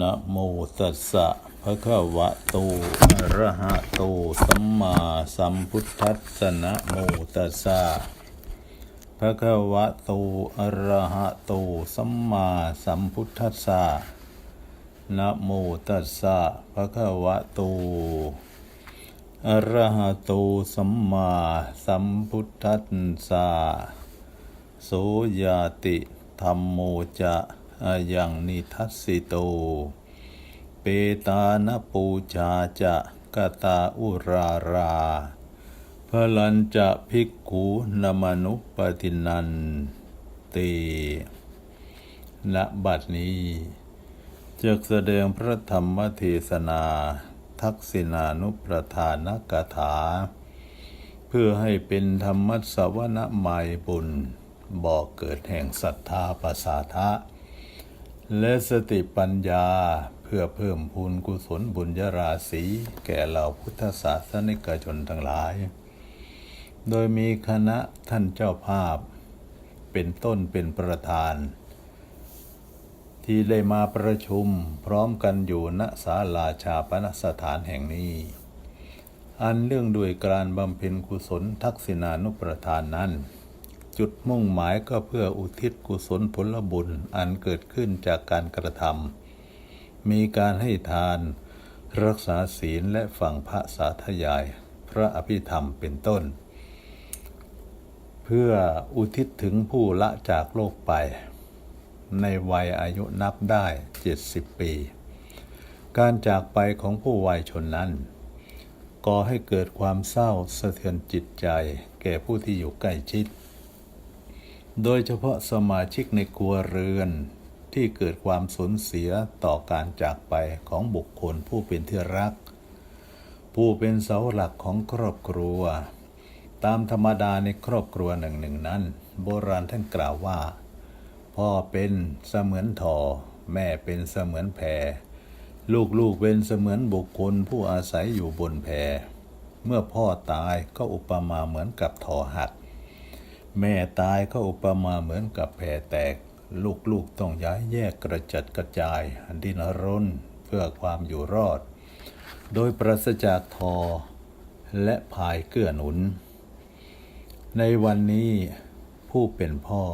นะโมตัสสะภะคะวะโตอะระหะโต สัมมาสัมพุทธัสสะนะโมตัสสะภะคะวะโตอะระหะโต สัมมาสัมพุทธัสสะนะโมตัสสะภะคะวะโตอะระหะโต สัมมาสัมพุทธัสสะโสยาติธรรมโมจะ อายังนิทัสสิโต เปตานปูชาจะกตาอุราราพลันจะภิกขุนมนุปตินันเตณบัดนี้จะแสดงพระธรรมเทศนา ทักษิณานุประธานกถา เพื่อให้เป็นธรรมสวนะไมยบุญ บอกเกิดแห่งศรัทธาประสาทะ และสติปัญญาเพื่อเพิ่มพูนกุศลบุญญาราศีแก่เหล่าพุทธศาสนิกชนทั้งหลาย โดยมีคณะท่านเจ้าภาพ เป็นต้นเป็นประธาน ที่ได้มาประชุมพร้อมกันอยู่ณศาลาชาปนสถานแห่งนี้ อันเรื่องด้วยการบำเพ็ญกุศลทักษิณานุประทานนั้น จุดมุ่งหมายก็เพื่ออุทิศกุศลผลบุญอันเกิดขึ้นจากการกระทำมีการให้ทาน รักษาศีลและฟังพระสาธยาย พระอภิธรรมเป็นต้น เพื่ออุทิศถึงผู้ละจากโลกไป ในวัยอายุนับได้ 70 ปี การจากไปของผู้วัยชนนั้นก่อให้เกิดความเศร้าสะเทือนจิตใจ แก่ผู้ที่อยู่ใกล้ชิด โดยเฉพาะสมาชิกในครัวเรือนที่เกิดความสูญเสียต่อการจากไปของบุคคลผู้เป็นที่รัก ผู้เป็นเสาหลักของครอบครัว ตามธรรมดาในครอบครัวหนึ่งหนึ่งนั้น โบราณท่านกล่าวว่า พ่อเป็นเสมือนทอ แม่เป็นเสมือนแพลูกๆเป็นเสมือนบุคคลผู้อาศัยอยู่บนแพเมื่อพ่อตายก็อุปมาเหมือนกับทอหัก แม่ตายก็อุปมาเหมือนกับแพแตก ลูกๆต้องย้ายแยกกระจัดกระจายดินรนเพื่อความอยู่รอด โดยปราศจากทอ และพายเกื้อหนุน ในวันนี้ผู้เป็นพ่อ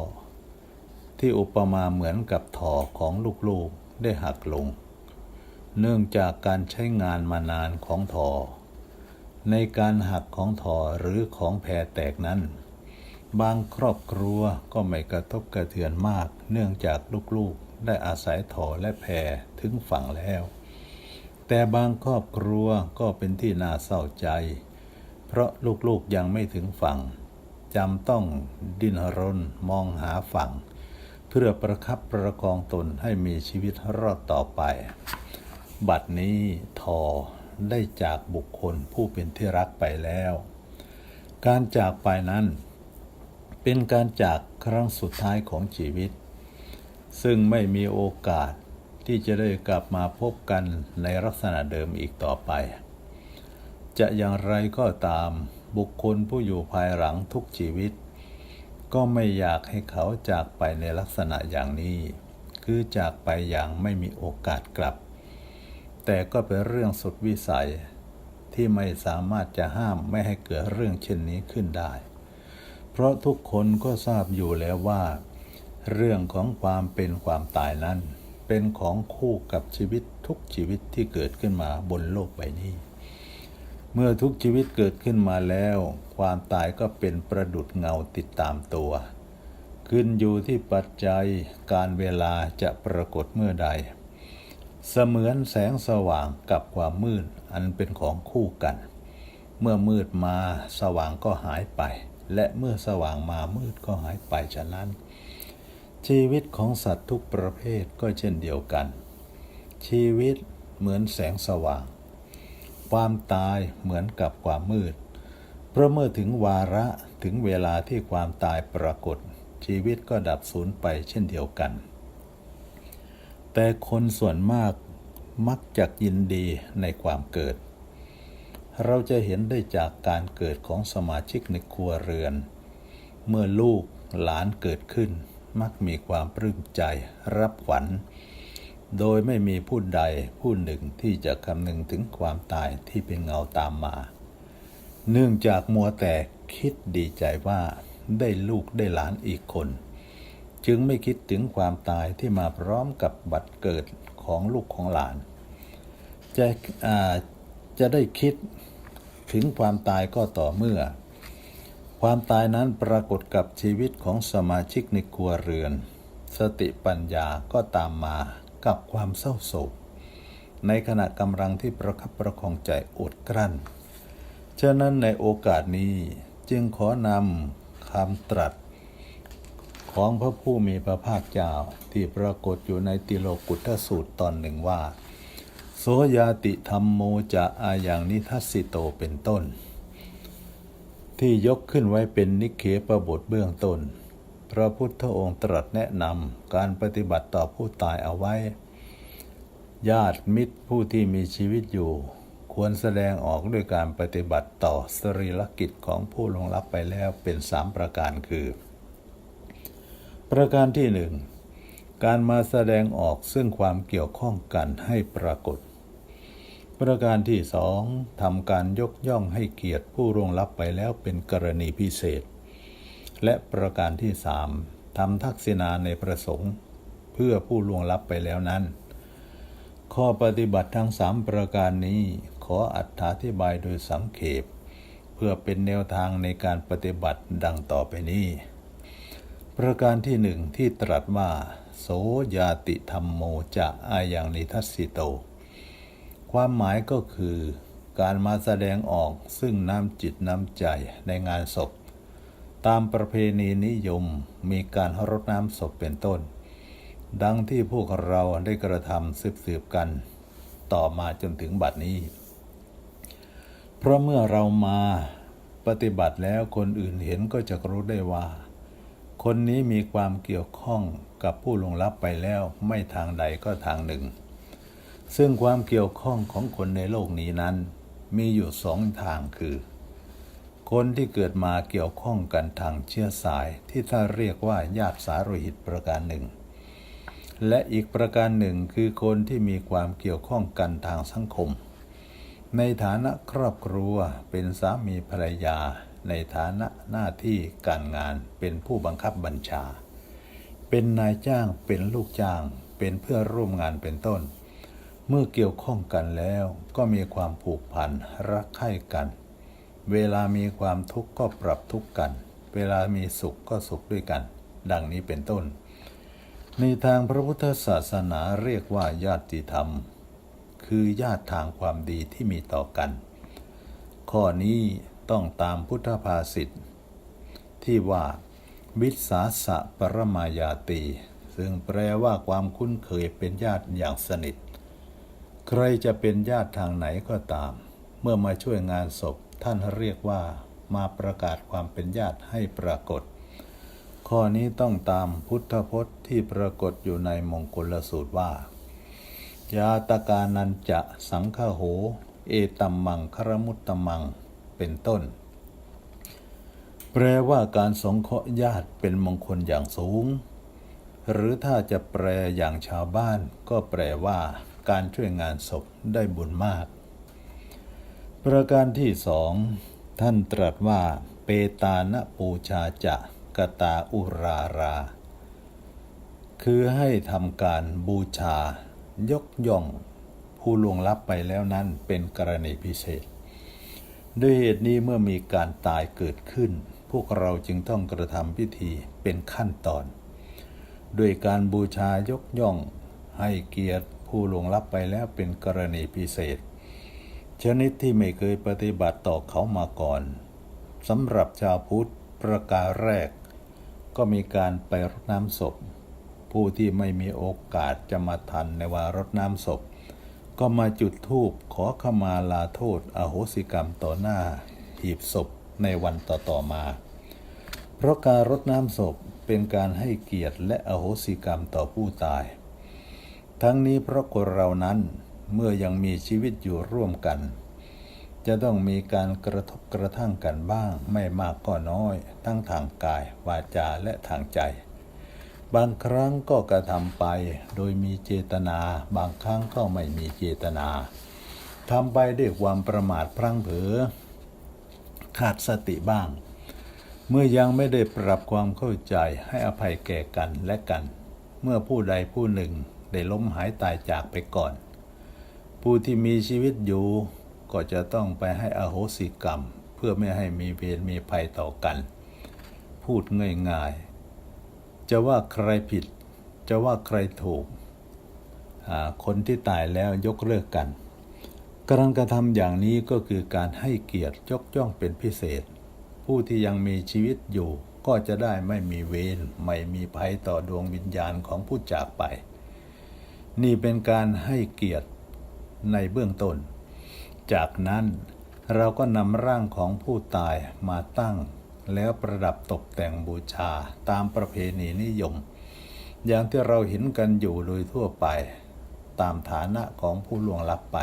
ที่อุปมาเหมือนกับทอของลูกๆได้หักลง เนื่องจากการใช้งานมานานของทอ ในการหักของทอหรือของแพรแตกนั้น บางครอบครัวก็ไม่กระทบกระเทือนมาก เนื่องจากลูกๆ ได้อาศัยทอและแพรถึงฝั่งแล้ว แต่บางครอบครัวก็เป็นที่น่าเศร้าใจ เพราะลูกๆยังไม่ถึงฝั่งจำต้องดิ้นรนมองหาฝั่ง เพื่อประคับประคองตนให้มีชีวิตรอดต่อไป บัดนี้ทอได้จากบุคคลผู้เป็นที่รักไปแล้ว การจากไปนั้น เป็นการจากครั้งสุดท้ายของชีวิต ซึ่งไม่มีโอกาสที่จะได้กลับมาพบกันในลักษณะเดิมอีกต่อไป จะอย่างไรก็ตามบุคคลผู้อยู่ภายหลังทุกชีวิต ก็ไม่อยากให้เขาจากไปในลักษณะอย่างนี้ คือจากไปอย่างไม่มีโอกาสกลับ แต่ก็เป็นเรื่องสุดวิสัยที่ไม่สามารถจะห้ามไม่ให้เกิดเรื่องเช่นนี้ขึ้นได้ เพราะทุกคนก็ทราบอยู่แล้วว่า เรื่องของความเป็นความตายนั้น เป็นของคู่กับชีวิตทุกชีวิตที่เกิดขึ้นมาบนโลกใบนี้ เมื่อทุกชีวิตเกิดขึ้นมาแล้ว ความตายก็เป็นประดุดเงาติดตามตัว ขึ้นอยู่ที่ปัจจัยการเวลาจะปรากฏเมื่อใด เสมือนแสงสว่างกับความมืดอันเป็นของคู่กัน เมื่อมืดมาสว่างก็หายไป และเมื่อสว่างมามืดก็หายไปฉะนั้น ชีวิตของสัตว์ทุกประเภทก็เช่นเดียวกัน ชีวิตเหมือนแสงสว่าง ความตายเหมือนกับความมืด เพราะเมื่อถึงวาระถึงเวลาที่ความตายปรากฏ ชีวิตก็ดับสูญไปเช่นเดียวกัน แต่คนส่วนมากมักจะยินดีในความเกิด เราจะเห็นได้จากการเกิดของสมาชิกในครัวเรือน เมื่อลูกหลานเกิดขึ้น มักมีความปลื้มใจรับขวัญ โดยไม่มีผู้ใดผู้หนึ่งที่จะคำนึงถึงความตายที่เป็นเงาตามมา เนื่องจากมัวแต่คิดดีใจว่าได้ลูกได้หลานอีกคน จึงไม่คิดถึงความตายที่มาพร้อมกับบัตรเกิดของลูกของหลานจะอ่า จะได้คิดถึงความตายก็ต่อเมื่อ ความตายนั้นปรากฏกับชีวิตของสมาชิกในครัวเรือน สติปัญญาก็ตามมากับความเศร้าโศก ในขณะกำลังที่ประคับประคองใจอดกลั้น ฉะนั้นในโอกาสนี้จึงขอนำคำตรัสของพระผู้มีพระภาคเจ้าที่ปรากฏอยู่ในติโลกุตทสูตรตอนหนึ่งว่า โสยาติธรรมโมจะอาอย่างนิทัสสิโตเป็นต้น ที่ยกขึ้นไว้เป็นนิเคปบทเบื้องต้น พระพุทธองค์ตรัสแนะนำการปฏิบัติต่อผู้ตายเอาไว้ ญาติมิตรผู้ที่มีชีวิตอยู่ ควรแสดงออกด้วยการปฏิบัติต่อสรีรกิจของผู้ลงลับไปแล้วเป็นสามประการคือ ประการที่หนึ่ง การมาแสดงออกซึ่งความเกี่ยวข้องกันให้ปรากฏ ประการที่สองทำการยกย่องให้เกียรติผู้ร่วงลับไปแล้วเป็นกรณีพิเศษ และประการที่สามทำทักษิณาในประสงค์ เพื่อผู้ล่วงลับไปแล้วนั้น ข้อปฏิบัติทั้งสามประการนี้ขออธิบายโดยสังเขป เพื่อเป็นแนวทางในการปฏิบัติดังต่อไปนี้ ประการที่หนึ่งที่ตรัสว่า โสยาติธรรมโมจะอายังนิทัสสิโต ความหมายก็คือการมาแสดงออกซึ่งน้ำจิตน้ำใจในงานศพ ตามประเพณีนิยมมีการรดน้ำศพเป็นต้น ดังที่พวกเราได้กระทำสืบๆกัน ต่อมาจนถึงบัดนี้ เพราะเมื่อเรามาปฏิบัติแล้วคนอื่นเห็นก็จะรู้ได้ว่า คนนี้มีความเกี่ยวข้องกับผู้ลงลับไปแล้วไม่ทางใดก็ทางหนึ่ง ซึ่งความเกี่ยวข้องของคนในโลกนี้นั้น มีอยู่สองทางคือ คนที่เกิดมาเกี่ยวข้องกันทางเชื้อสายที่ถ้าเรียกว่าญาติสาโรหิตประการหนึ่ง และอีกประการหนึ่งคือคนที่มีความเกี่ยวข้องกันทางสังคม ในฐานะครอบครัวเป็นสามีภรรยา ในฐานะหน้าที่การงานเป็นผู้บังคับบัญชา เป็นนายจ้างเป็นลูกจ้าง เป็นเพื่อร่วมงานเป็นต้น เมื่อเกี่ยวข้องกันแล้วก็มีความผูกพันรักใคร่กัน เวลามีความทุกข์ก็ปรับทุกข์กัน เวลามีสุขก็สุขด้วยกัน ดังนี้เป็นต้น ในทางพระพุทธศาสนาเรียกว่าญาติธรรม คือญาติทางความดีที่มีต่อกัน ข้อนี้ ต้องตามพุทธภาษิตที่ว่าวิสาสะปรมายาตี ซึ่งแปลว่าความคุ้นเคยเป็นญาติอย่างสนิท ใครจะเป็นญาติทางไหนก็ตาม เมื่อมาช่วยงานศพท่านเรียกว่ามาประกาศความเป็นญาติให้ปรากฏ ข้อนี้ต้องตามพุทธพจน์ที่ปรากฏอยู่ในมงคลสูตรว่า ยาตกานันจะสังฆโห เอตัมมังครมุตตมัง เป็นต้น แปลว่าการสงเคราะห์ญาติเป็นมงคลอย่างสูง หรือถ้าจะแปลอย่างชาวบ้าน ก็แปลว่า การช่วยงานศพได้บุญมาก ประการที่สองท่านตรัสว่า เปตานะปูชาจะกตาอุรารา คือให้ทำการบูชายกย่อง ผู้ล่วงลับไปแล้วนั้นเป็นกรณีพิเศษ ด้วยเหตุนี้เมื่อมีการตายเกิดขึ้น พวกเราจึงต้องกระทำพิธีเป็นขั้นตอน ด้วยการบูชายกย่องให้เกียรติผู้ลงลับไปแล้วเป็นกรณีพิเศษ ชนิดที่ไม่เคยปฏิบัติต่อเขามาก่อนสำหรับชาวพุทธประการแรก ก็มีการไปรดน้ำศพ ผู้ที่ไม่มีโอกาสจะมาทันในวารดน้ำศพ ก็มาจุดธูปขอขมาลาโทษอโหสิกรรมต่อหน้าหีบศพในวันต่อๆมา เพราะการรดน้ำศพเป็นการให้เกียรติและอโหสิกรรมต่อผู้ตาย ทั้งนี้เพราะคนเรานั้นเมื่อยังมีชีวิตอยู่ร่วมกัน จะต้องมีการกระทบกระทั่งกันบ้าง ไม่มากก็น้อย ทั้งทางกายวาจาและทางใจ บางครั้งก็กระทำไปโดยมีเจตนา บางครั้งก็ไม่มีเจตนาทำไปด้วยความประมาทพลั้งเผลอขาดสติบ้าง เมื่อยังไม่ได้ปรับความเข้าใจให้อภัยแก่กันและกัน เมื่อผู้ใดผู้หนึ่งได้ล้มหายตายจากไปก่อน ผู้ที่มีชีวิตอยู่ก็จะต้องไปให้อโหสิกรรม เพื่อไม่ให้มีเวรมีภัยต่อกัน พูดง่าย จะว่าใครผิด จะว่าใครถูก คนที่ตายแล้วยกเลิกกัน การกระทำอย่างนี้ก็คือการให้เกียรติยกย่องเป็นพิเศษ ผู้ที่ยังมีชีวิตอยู่ก็จะได้ไม่มีเวรไม่มีภัยต่อดวงวิญญาณของผู้จากไป นี่เป็นการให้เกียรติในเบื้องต้น จากนั้นเราก็นำร่างของผู้ตายมาตั้ง แล้วประดับตกแต่งบูชาตามประเพณีนิยม อย่างที่เราเห็นกันอยู่โดยทั่วไป ตามฐานะของผู้ล่วงลับไป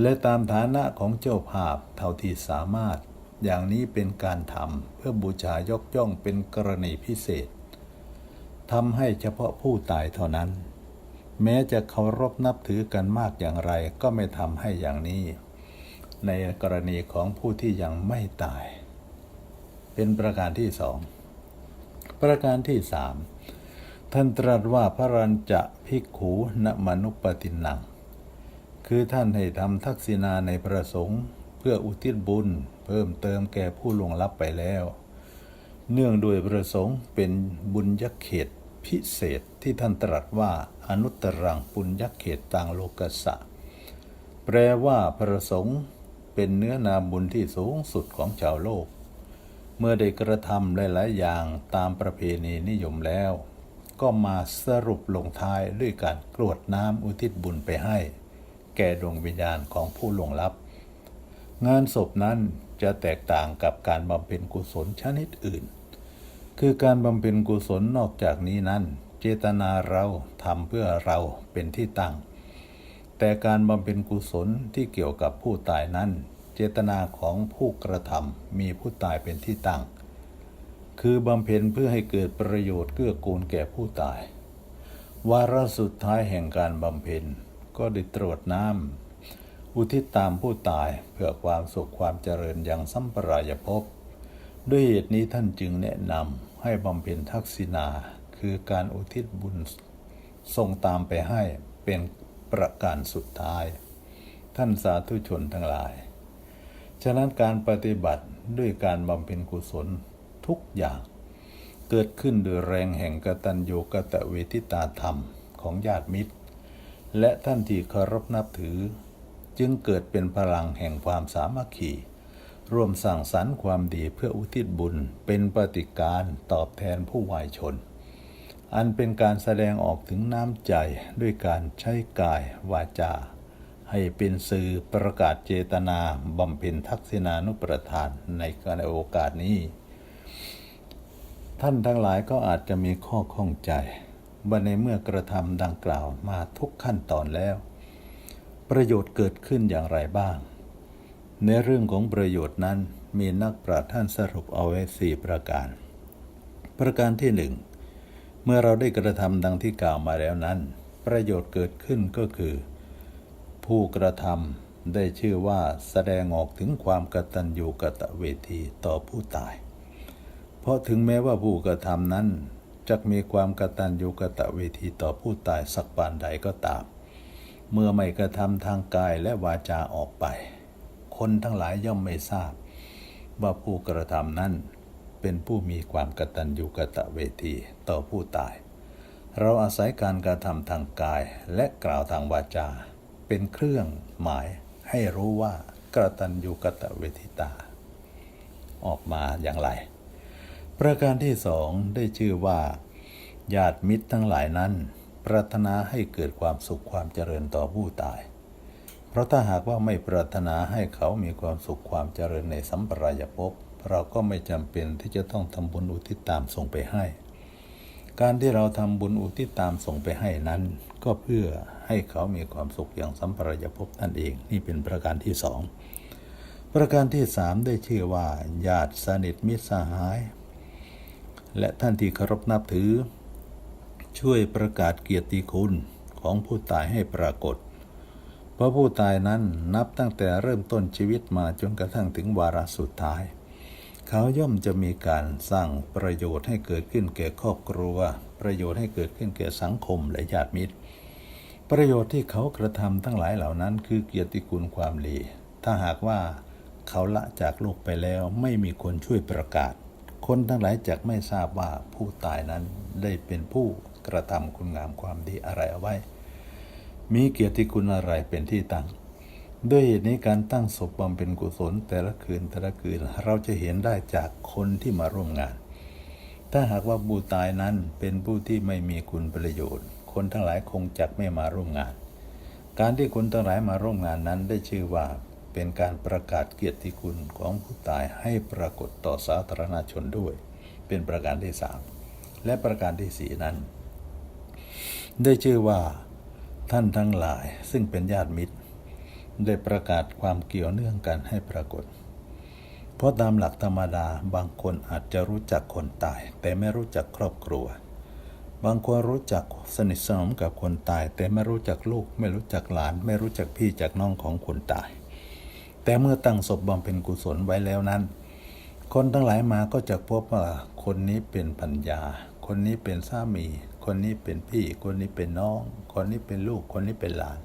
และตามฐานะของเจ้าภาพเท่าที่สามารถ อย่างนี้เป็นการทำเพื่อบูชายกย่องเป็นกรณีพิเศษทำให้เฉพาะผู้ตายเท่านั้น แม้จะเคารพนับถือกันมากอย่างไรก็ไม่ทำให้อย่างนี้ ในกรณีของผู้ที่ยังไม่ตาย เป็นประการที่สองประการที่สามท่านตรัสว่าพระรัญจะภิกขูนมนุปตินัง คือท่านให้ทำทักษิณาในประสงค์ เพื่ออุทิศบุญ เพิ่มเติมแก่ผู้ล่วงลับไปแล้ว เนื่องโดวยประสงค์เป็นบุญยักเขตพิเศษที่ท่านตรัสว่าอนุตตรังปุญยักเขตต่างโลกัสสะ แปลว่าประสงค์เป็นเนื้อนาบุญที่สูงสุดของชาวโลก เมื่อได้กระทำหลาย ๆ อย่างตามประเพณีนิยมแล้ว ก็มาสรุปลงท้ายด้วยการกรวดน้ำอุทิศบุญไปให้ แก่ดวงวิญญาณของผู้หลงลับ งานศพนั้นจะแตกต่างกับการบำเพ็ญกุศลชนิดอื่น คือการบำเพ็ญกุศลนอกจากนี้นั้น เจตนาเราทำเพื่อเราเป็นที่ตั้ง แต่การบำเพ็ญกุศลที่เกี่ยวกับผู้ตายนั้น เจตนาของผู้กระทำมีผู้ตายเป็นที่ตั้ง คือบำเพ็ญเพื่อให้เกิดประโยชน์เกื้อกูลแก่ผู้ตาย วาระสุดท้ายแห่งการบำเพ็ญก็ได้ตรวจน้ำอุทิศตามผู้ตายเพื่อความสุขความเจริญอย่างสัมปรายภพด้วยเหตุนี้ท่านจึงแนะนำให้บำเพ็ญทักษิณาคือการอุทิศบุญส่งตามไปให้เป็นประการสุดท้าย ท่านสาธุชนทั้งหลาย ฉะนั้นการปฏิบัติด้วยการบำเพ็ญกุศลทุกอย่าง เกิดขึ้นโดยแรงแห่งกตัญญูกตเวทิตาธรรมของญาติมิตร และท่านที่เคารพนับถือ จึงเกิดเป็นพลังแห่งความสามัคคีร่วมสั่งสรรค์ความดีเพื่ออุทิศบุญเป็นปฏิการตอบแทนผู้วายชน อันเป็นการแสดงออกถึงน้ำใจด้วยการใช้กายวาจา ให้เป็นสื่อประกาศเจตนาบำเพ็ญทักษิณานุประทานในการโอกาสนี้ ท่านทั้งหลายก็อาจจะมีข้อข้องใจว่าในเมื่อกระทำดังกล่าวมาทุกขั้นตอนแล้ว ประโยชน์เกิดขึ้นอย่างไรบ้าง ในเรื่องของประโยชน์นั้นมีนักปราชญ์ท่านสรุปเอาไว้สี่ประการ ประการที่หนึ่งเมื่อเราได้กระทำดังที่กล่าวมาแล้วนั้น ประโยชน์เกิดขึ้นก็คือ ผู้กระทำได้ชื่อว่าแสดงออกถึงความกตัญญูกตะเวทีต่อผู้ตาย เพราะถึงแม้ว่าผู้กระทำนั้นจะมีความกตัญญูกตะเวทีต่อผู้ตายสักปานใดก็ตาม เมื่อไม่กระทำทางกายและวาจาออกไป คนทั้งหลายย่อมไม่ทราบ ว่าผู้กระทำนั้นเป็นผู้มีความกตัญญูกตะเวทีต่อผู้ตาย เราอาศัยการกระทำทางกายและกล่าวทางวาจา เป็นเครื่องหมายให้รู้ว่ากระตัญญูกตะเวทิตา ออกมาอย่างไร ประการที่สองได้ชื่อว่า ญาติมิตรทั้งหลายนั้น ปรารถนาให้เกิดความสุขความเจริญต่อผู้ตาย เพราะถ้าหากว่าไม่ปรารถนาให้เขามีความสุขความเจริญในสัมปรายภพเราก็ไม่จำเป็นที่จะต้องทำบุญอุทิศตามส่งไปให้ การที่เราทำบุญอุทิศตามส่งไปให้นั้น ก็เพื่อให้เขามีความสุขอย่างสัมปรายภพนั่นเองนี่เป็นประการที่สองประการที่สามได้ชื่อว่าญาติสนิทมิตรสหาย และท่านที่เคารพนับถือ ช่วยประกาศเกียรติคุณของผู้ตายให้ปรากฏ เพราะผู้ตายนั้นนับตั้งแต่เริ่มต้นชีวิตมาจนกระทั่งถึงวาระสุดท้าย เขาย่อมจะมีการสร้างประโยชน์ให้เกิดขึ้นแก่ครอบครัว ประโยชน์ให้เกิดขึ้นแก่สังคมและญาติมิตร ประโยชน์ที่เขากระทำทั้งหลายเหล่านั้น คือเกียรติคุณความดี ถ้าหากว่าเขาละจากโลกไปแล้วไม่มีคนช่วยประกาศ คนทั้งหลายจะไม่ทราบว่าผู้ตายนั้นได้เป็นผู้กระทำคุณงามความดีอะไรเอาไว้ มีเกียรติคุณอะไรเป็นที่ตั้ง ด้วยเหตุนี้การตั้งศพบำเพ็ญกุศลแต่ละคืนแต่ละคืนเราจะเห็นได้จากคนที่มาร่วมงาน ถ้าหากว่าผู้ตายนั้นเป็นผู้ที่ไม่มีคุณประโยชน์ คนทั้งหลายคงจักไม่มาร่วมงาน การที่คนทั้งหลายมาร่วมงานนั้นได้ชื่อว่าเป็นการประกาศเกียรติคุณของผู้ตายให้ปรากฏต่อสาธารณชนด้วย เป็นประการที่สามและประการที่สี่นั้น ได้ชื่อว่าท่านทั้งหลายซึ่งเป็นญาติมิตร ได้ประกาศความเกี่ยวเนื่องกันให้ปรากฏ เพราะตามหลักธรรมดาบางคนอาจจะรู้จักคนตาย แต่ไม่รู้จักครอบครัว บางคนรู้จักสนิทสนมกับคนตาย แต่ไม่รู้จักลูก ไม่รู้จักหลาน ไม่รู้จักพี่จากน้องของคนตาย แต่เมื่อตั้งศพบำเพ็ญกุศลไว้แล้วนั้น คนทั้งหลายมาก็จะพบว่าคนนี้เป็นปัญญา คนนี้เป็นสามี คนนี้เป็นพี่ คนนี้เป็นน้อง คนนี้เป็นลูก คนนี้เป็นหลาน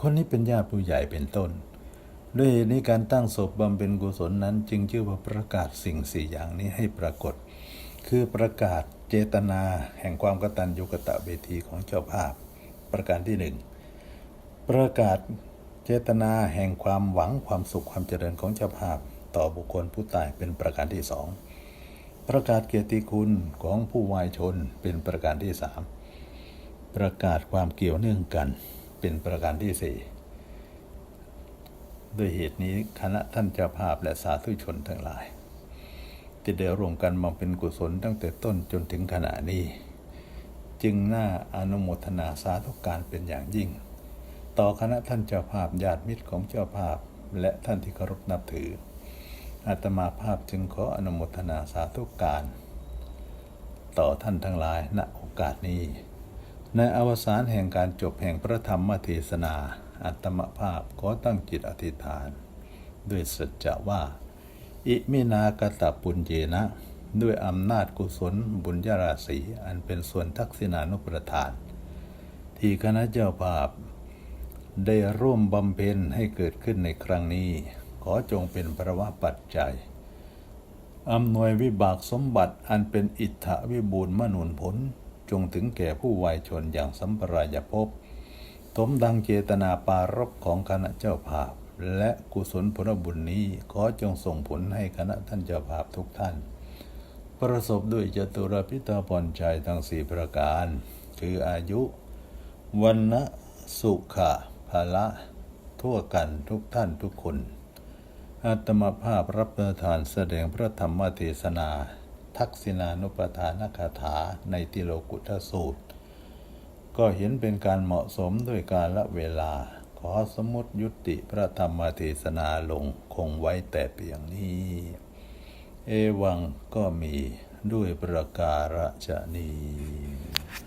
คนนี้เป็นญาติผู้ใหญ่เป็นต้น ด้วยเหตุนี้การตั้งศพบำเพ็ญกุศลนั้น จึงชื่อว่าประกาศสิ่งสี่อย่างนี้ให้ปรากฏ คือประกาศเจตนาแห่งความกตัญญูกตเวทีของเจ้าภาพ ประการที่หนึ่งประกาศเจตนาแห่งความหวังความสุขความเจริญของเจ้าภาพ ต่อบุคคลผู้ตายเป็นประการที่สองประกาศเกียรติคุณของผู้วายชนเป็นประการที่สามประกาศความเกี่ยวเนื่องกัน เป็นประการที่สี่ด้วยเหตุนี้คณะท่านเจ้าภาพและสาธุชนทั้งหลายที่ได้ร่วมกันมาเป็นกุศลตั้งแต่ต้นจนถึงขณะนี้ จึงน่าอนุโมทนาสาธุการเป็นอย่างยิ่ง ต่อคณะท่านเจ้าภาพญาติมิตรของเจ้าภาพและท่านที่เคารพนับถืออาตมาภาพจึงขออนุโมทนาสาธุการ ต่อท่านทั้งหลายณโอกาสนี้ ในอวสานแห่งการจบแห่งพระธรรมเทศนา อัตมภาพขอตั้งจิตอธิษฐาน ด้วยสัจจะว่า อิมินากตปุญเยนะ ด้วยอำนาจกุศลบุญญาราศีอันเป็นส่วนทักษิณานุประทาน ที่คณะเจ้าภาพ ได้ร่วมบำเพ็ญให้เกิดขึ้นในครั้งนี้ ขอจงเป็นประวะปัจจัยอำนวยวิบากสมบัติอันเป็นอิทธวิบูรณ์มนุนผล จงถึงแก่ผู้วัยชนอย่างสัมปรายภพสมดังเจตนาปารบของคณะเจ้าภาพ และกุศลผลบุญนี้ ขอจงส่งผลให้คณะท่านเจ้าภาพทุกท่าน ประสบด้วยจตุรพิตาพรชัยทั้งสี่ประการ คืออายุวันนะสุขะภาละ ทั่วกันทุกท่านทุกคนอาตมาภาพรับประทานแสดงพระธรรมเทศนา ทักษิณานุปทานคาถาในติโลกุทสูตร ก็เห็นเป็นการเหมาะสมด้วยกาลเวลา ขอสมมติยุติพระธรรมเทศนาลงคงไว้แต่เพียงนี้ เอวังก็มีด้วยประการฉนี้